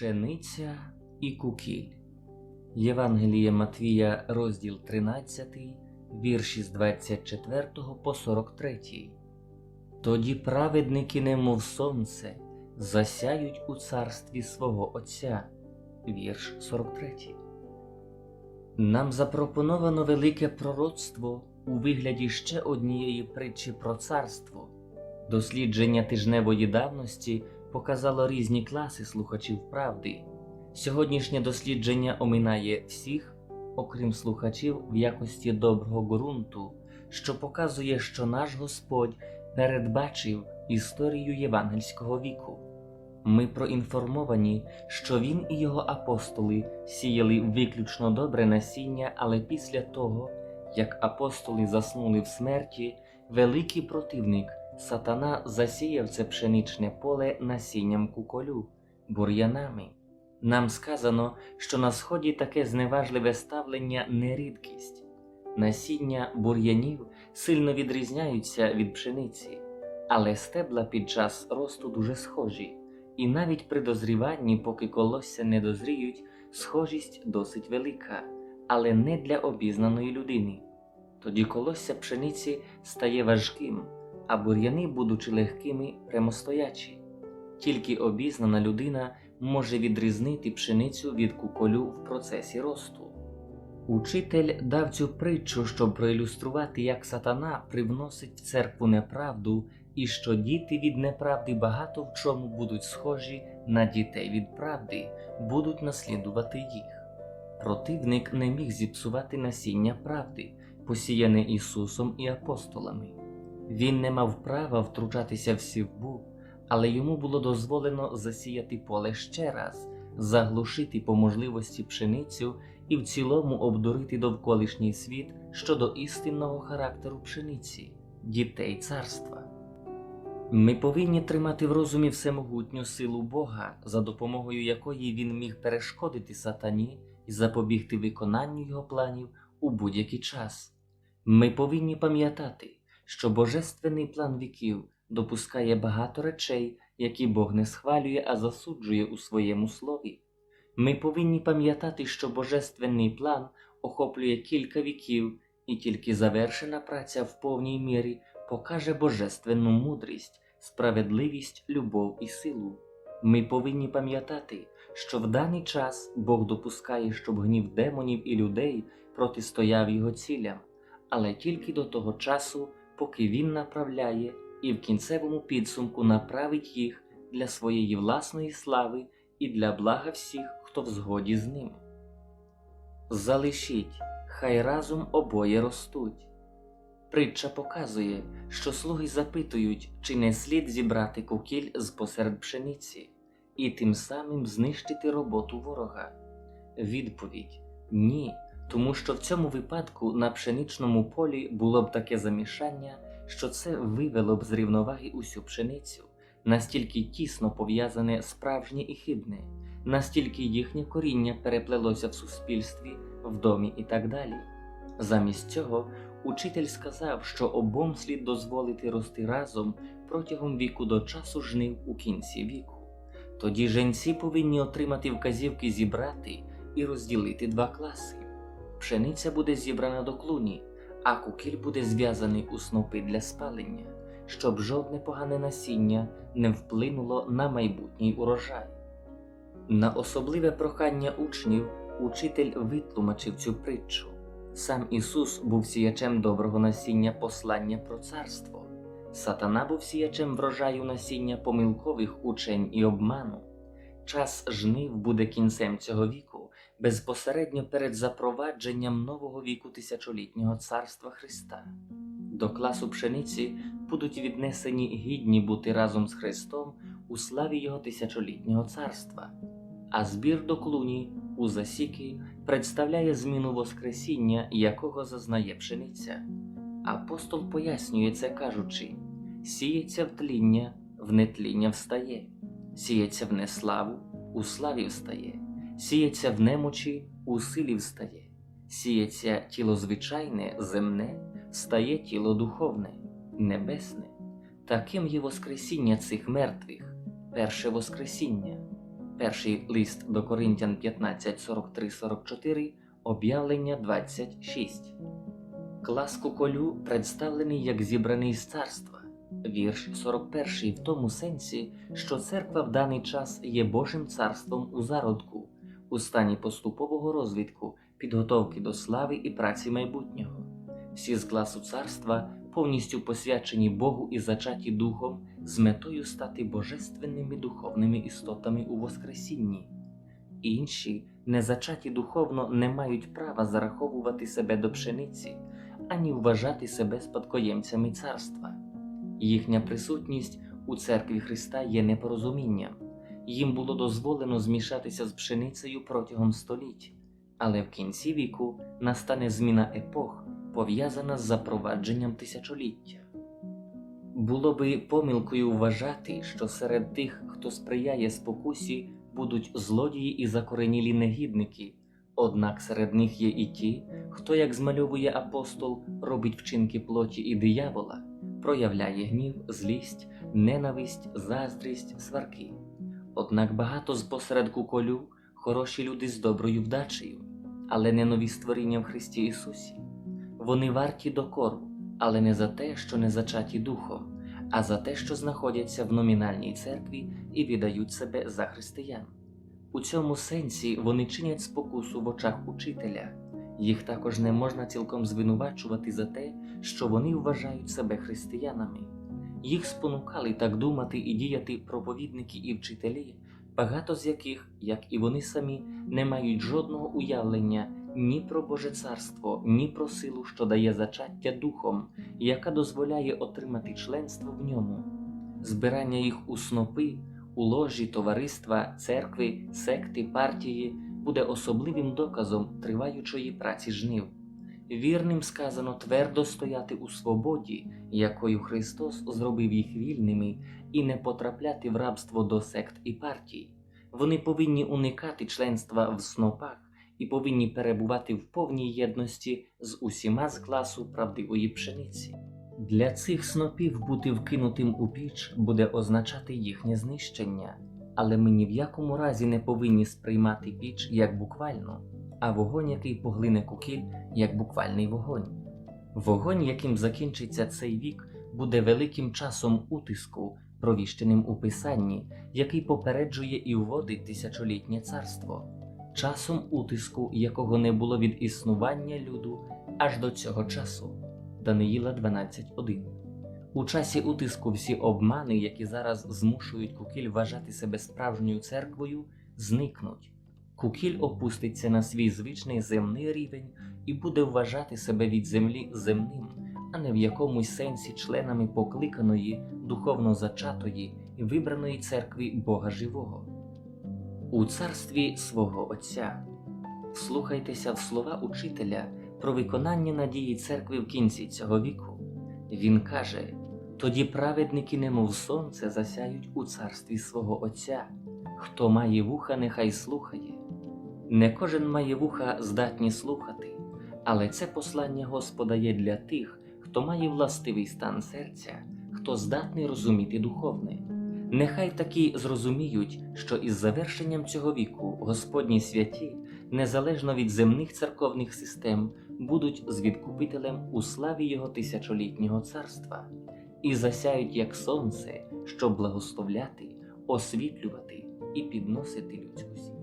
Пшениця і кукіль. Євангеліє Матвія, розділ 13, вірші з 24 по 43. Тоді праведники, немов сонце, засяють у царстві свого Отця. Вірш 43. Нам запропоновано велике пророцтво у вигляді ще однієї притчі про царство. Дослідження тижневої давності показало різні класи слухачів правди. Сьогоднішнє дослідження оминає всіх, окрім слухачів, в якості доброго ґрунту, що показує, що наш Господь передбачив історію євангельського віку. Ми проінформовані, що він і його апостоли сіяли виключно добре насіння, але після того, як апостоли заснули в смерті, великий противник сатана засіяв це пшеничне поле насінням куколю, бур'янами. Нам сказано, що на сході таке зневажливе ставлення не рідкість. Насіння бур'янів сильно відрізняються від пшениці, але стебла під час росту дуже схожі, і навіть при дозріванні, поки колосся не дозріють, схожість досить велика, але не для обізнаної людини. Тоді колосся пшениці стає важким, а бур'яни, будучи легкими, прямостоячі. Тільки обізнана людина може відрізнити пшеницю від куколю в процесі росту. Учитель дав цю притчу, щоб проілюструвати, як сатана привносить в церкву неправду, і що діти від неправди багато в чому будуть схожі на дітей від правди, будуть наслідувати їх. Противник не міг зіпсувати насіння правди, посіяне Ісусом і апостолами. Він не мав права втручатися в сівбу, але йому було дозволено засіяти поле ще раз, заглушити по можливості пшеницю і в цілому обдурити довколишній світ щодо істинного характеру пшениці, дітей царства. Ми повинні тримати в розумі всемогутню силу Бога, за допомогою якої він міг перешкодити сатані і запобігти виконанню його планів у будь-який час. Ми повинні пам'ятати, що божественний план віків допускає багато речей, які Бог не схвалює, а засуджує у своєму слові. Ми повинні пам'ятати, що божественний план охоплює кілька віків, і тільки завершена праця в повній мірі покаже божественну мудрість, справедливість, любов і силу. Ми повинні пам'ятати, що в даний час Бог допускає, щоб гнів демонів і людей протистояв його цілям, але тільки до того часу, поки він направляє і в кінцевому підсумку направить їх для своєї власної слави і для блага всіх, хто в згоді з ним. Залишіть, хай разом обоє ростуть. Притча показує, що слуги запитують, чи не слід зібрати кукіль з посеред пшениці і тим самим знищити роботу ворога. Відповідь ні, тому що в цьому випадку на пшеничному полі було б таке замішання, що це вивело б з рівноваги усю пшеницю, настільки тісно пов'язане справжнє і хибне, настільки їхнє коріння переплелося в суспільстві, в домі і так далі. Замість цього учитель сказав, що обом слід дозволити рости разом протягом віку до часу жнив у кінці віку. Тоді женці повинні отримати вказівки зібрати і розділити два класи. Пшениця буде зібрана до клуні, а кукіль буде зв'язаний у снопи для спалення, щоб жодне погане насіння не вплинуло на майбутній урожай. На особливе прохання учнів учитель витлумачив цю притчу. Сам Ісус був сіячем доброго насіння послання про царство. Сатана був сіячем врожаю насіння помилкових учень і обману. Час жнив буде кінцем цього віку, безпосередньо перед запровадженням нового віку тисячолітнього царства Христа. До класу пшениці будуть віднесені гідні бути разом з Христом у славі Його тисячолітнього царства, а збір до клуні у засіки представляє зміну Воскресіння, якого зазнає пшениця. Апостол пояснює це, кажучи: сіється в тління, в нетління встає, сіється в неславу, у славі встає, сіється в немочі, у силі встає, сіється тіло звичайне, земне, встає тіло духовне, небесне. Таким є Воскресіння цих мертвих, перше Воскресіння. Перший лист до Коринтян 15.43-44, об'явлення 26. Клас Куколю представлений як зібраний з царства. Вірш 41 в тому сенсі, що церква в даний час є Божим царством у зародку, у стані поступового розвитку, підготовки до слави і праці майбутнього. Всі з класу царства повністю посвячені Богу і зачаті Духом з метою стати божественними духовними істотами у Воскресінні. Інші, не зачаті духовно, не мають права зараховувати себе до пшениці, ані вважати себе спадкоємцями царства. Їхня присутність у церкві Христа є непорозумінням. Їм було дозволено змішатися з пшеницею протягом століть, але в кінці віку настане зміна епох, пов'язана з запровадженням тисячоліття. Було би помилкою вважати, що серед тих, хто сприяє спокусі, будуть злодії і закоренілі негідники, однак серед них є і ті, хто, як змальовує апостол, робить вчинки плоті і диявола, проявляє гнів, злість, ненависть, заздрість, сварки. Однак багато з посередку колю хороші люди з доброю вдачею, але не нові створіння в Христі Ісусі. Вони варті докору, але не за те, що не зачаті духом, а за те, що знаходяться в номінальній церкві і віддають себе за християн. У цьому сенсі вони чинять спокусу в очах учителя. Їх також не можна цілком звинувачувати за те, що вони вважають себе християнами. Їх спонукали так думати і діяти проповідники і вчителі, багато з яких, як і вони самі, не мають жодного уявлення ні про Боже царство, ні про силу, що дає зачаття духом, яка дозволяє отримати членство в ньому. Збирання їх у снопи, у ложі, товариства, церкви, секти, партії буде особливим доказом триваючої праці жнив. Вірним сказано твердо стояти у свободі, якою Христос зробив їх вільними, і не потрапляти в рабство до сект і партій. Вони повинні уникати членства в снопах і повинні перебувати в повній єдності з усіма з класу правдивої пшениці. Для цих снопів бути вкинутим у піч буде означати їхнє знищення, але ми ні в якому разі не повинні сприймати піч як буквально, а вогонь, який поглине кукіль, як буквальний вогонь. Вогонь, яким закінчиться цей вік, буде великим часом утиску, провіщеним у Писанні, який попереджує і вводить тисячолітнє царство, часом утиску, якого не було від існування люду аж до цього часу. Даниїла 12.1 У часі утиску всі обмани, які зараз змушують кукіль вважати себе справжньою церквою, зникнуть. Кукіль опуститься на свій звичний земний рівень і буде вважати себе від землі земним, а не в якомусь сенсі членами покликаної, духовно зачатої і вибраної церкви Бога Живого. У царстві свого Отця вслухайтеся в слова учителя про виконання надії церкви в кінці цього віку. Він каже: тоді праведники, немов сонце, засяють у царстві свого Отця. Хто має вуха, нехай слухає. Не кожен має вуха здатні слухати, але це послання Господа є для тих, хто має властивий стан серця, хто здатний розуміти духовне. Нехай такі зрозуміють, що із завершенням цього віку Господні святі, незалежно від земних церковних систем, будуть з відкупителем у славі Його тисячолітнього царства і засяють як сонце, щоб благословляти, освітлювати і підносити людську сім'ю.